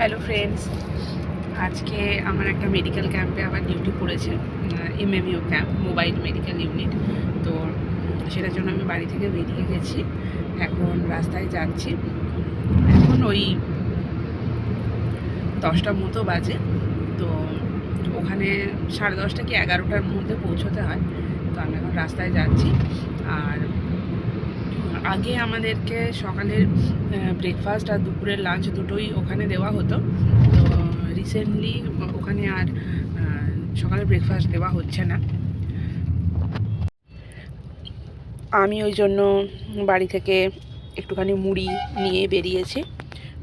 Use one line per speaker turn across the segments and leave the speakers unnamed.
Hello friends আজকে আমার একটা মেডিকেল ক্যাম্পে আবার ডিউটি পড়েছে MMU camp mobile medical unit তো সেটার জন্য আমি বাড়ি থেকে বেরিয়ে গেছি। এখন রাস্তায় যাচ্ছি। এখন ওই দশটার মতো বাজে। তো ওখানে সাড়ে দশটা কি এগারোটার মধ্যে পৌঁছতে হয়। তো আমি এখন রাস্তায় যাচ্ছি। আর আগে আমাদেরকে সকালের ব্রেকফাস্ট আর দুপুরের লাঞ্চ দুটোই ওখানে দেওয়া হতো। তো রিসেন্টলি ওখানে আর সকালের ব্রেকফাস্ট দেওয়া হচ্ছে না। আমি ওই জন্য বাড়ি থেকে একটুখানি মুড়ি নিয়ে বেরিয়েছি।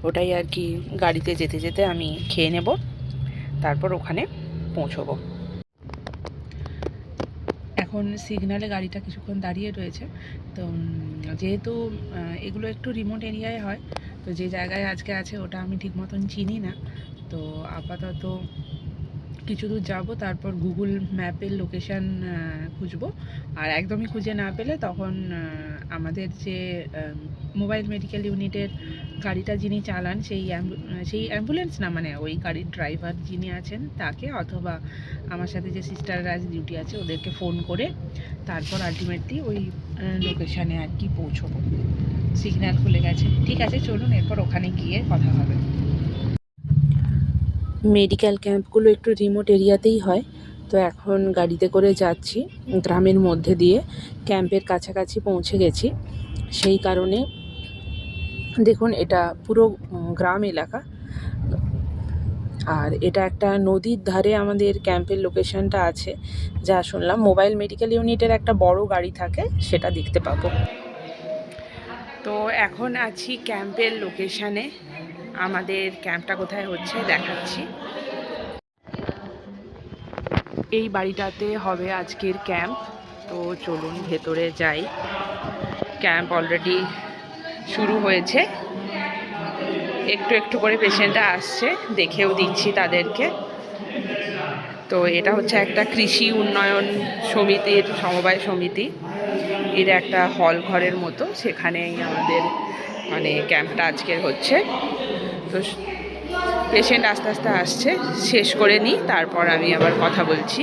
ওটাই আর কি গাড়িতে যেতে যেতে আমি খেয়ে নেব। তারপর ওখানে পৌঁছবো। এখন সিগনালে গাড়িটা কিছুক্ষণ দাঁড়িয়ে রয়েছে। তো যেহেতু এগুলো একটু রিমোট এরিয়ায় হয়, তো যে জায়গায় আজকে আছে ওটা আমি ঠিক মতন চিনি না। তো আপাতত কিছু দূর যাব, তারপর গুগল ম্যাপের লোকেশান খুঁজবো। আর একদমই খুঁজে না পেলে তখন আমাদের যে মোবাইল মেডিকেল ইউনিটের গাড়িটা যিনি চালান, সেই সেই অ্যাম্বুলেন্স না মানে ওই গাড়ির ড্রাইভার যিনি আছেন, তাকে অথবা আমার সাথে যে সিস্টাররা ডিউটি আছে, ওদেরকে ফোন করে তারপর আলটিমেটলি ওই লোকেশানে আর কি পৌঁছবো। সিগন্যাল খুলে গেছে। ঠিক আছে, চলুন, এরপর ওখানে গিয়ে কথা হবে। মেডিকেল ক্যাম্পগুলো একটু রিমোট এরিয়াতেই হয়। তো এখন গাড়িতে করে যাচ্ছি, গ্রামের মধ্যে দিয়ে ক্যাম্পের কাছাকাছি পৌঁছে গেছি। সেই কারণে দেখুন, এটা পুরো গ্রাম এলাকা। আর এটা একটা নদীর ধারে আমাদের ক্যাম্পের লোকেশনটা আছে, যা শুনলাম মোবাইল মেডিকেল ইউনিটের একটা বড় গাড়ি থাকে, সেটা দেখতে পাবো। তো এখন আছি ক্যাম্পের লোকেশানে। আমাদের ক্যাম্পটা কোথায় হচ্ছে দেখাচ্ছি। এই বাড়িটাতে হবে আজকের ক্যাম্প, তো চলুন ভেতরে যাই। ক্যাম্প অলরেডি শুরু হয়েছে। একটু একটু করে পেশেন্টরা আসছে, দেখেও দিচ্ছি তাদেরকে। তো এটা হচ্ছে একটা কৃষি উন্নয়ন সমিতির, সমবায় সমিতি। এর একটা হল ঘরের মতো, সেখানেই আমাদের মানে ক্যাম্পটা আজকের হচ্ছে। তো পেশেন্ট আস্তে আস্তে আসছে, শেষ করে নিই, তারপর আমি আবার কথা বলছি।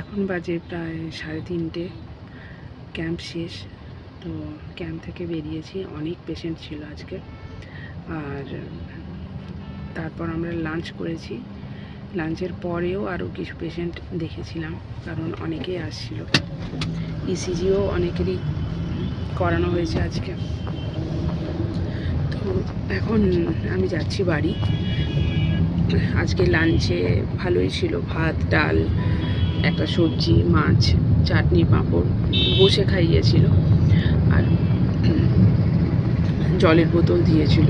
এখন বাজে প্রায় সাড়ে তিনটে, ক্যাম্প শেষ। তো ক্যাম্প থেকে বেরিয়েছি, অনেক পেশেন্ট ছিল আজকে। আর তারপর আমরা লাঞ্চ করেছি। লাঞ্চের পরেও আরও কিছু পেশেন্ট দেখেছিলাম, কারণ অনেকেই আসছিল। ইসিজিও অনেকেরই করানো হয়েছে আজকে। তো এখন আমি যাচ্ছি বাড়ি। আজকে লাঞ্চে ভালোই ছিল, ভাত, ডাল, একটা সবজি, মাছ, চাটনি, পাঁপড় বসে খাইয়েছিল। আর জলের বোতল দিয়েছিল।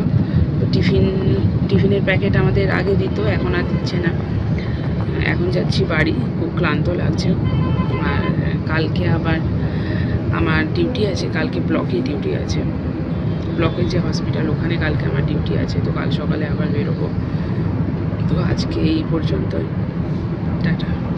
টিফিন, টিফিনের প্যাকেট আমাদের আগে দিত, এখন আর দিচ্ছে না। এখন যাচ্ছি বাড়ি, খুব ক্লান্ত লাগছে। আর কালকে আবার আমার ডিউটি আছে, কালকে ব্লকে ডিউটি আছে। ব্লকের যে হসপিটাল, ওখানে কালকে আমার ডিউটি আছে, তো কাল সকালে আবার বেরোবো। তো আজকে এই পর্যন্তই। টাটা।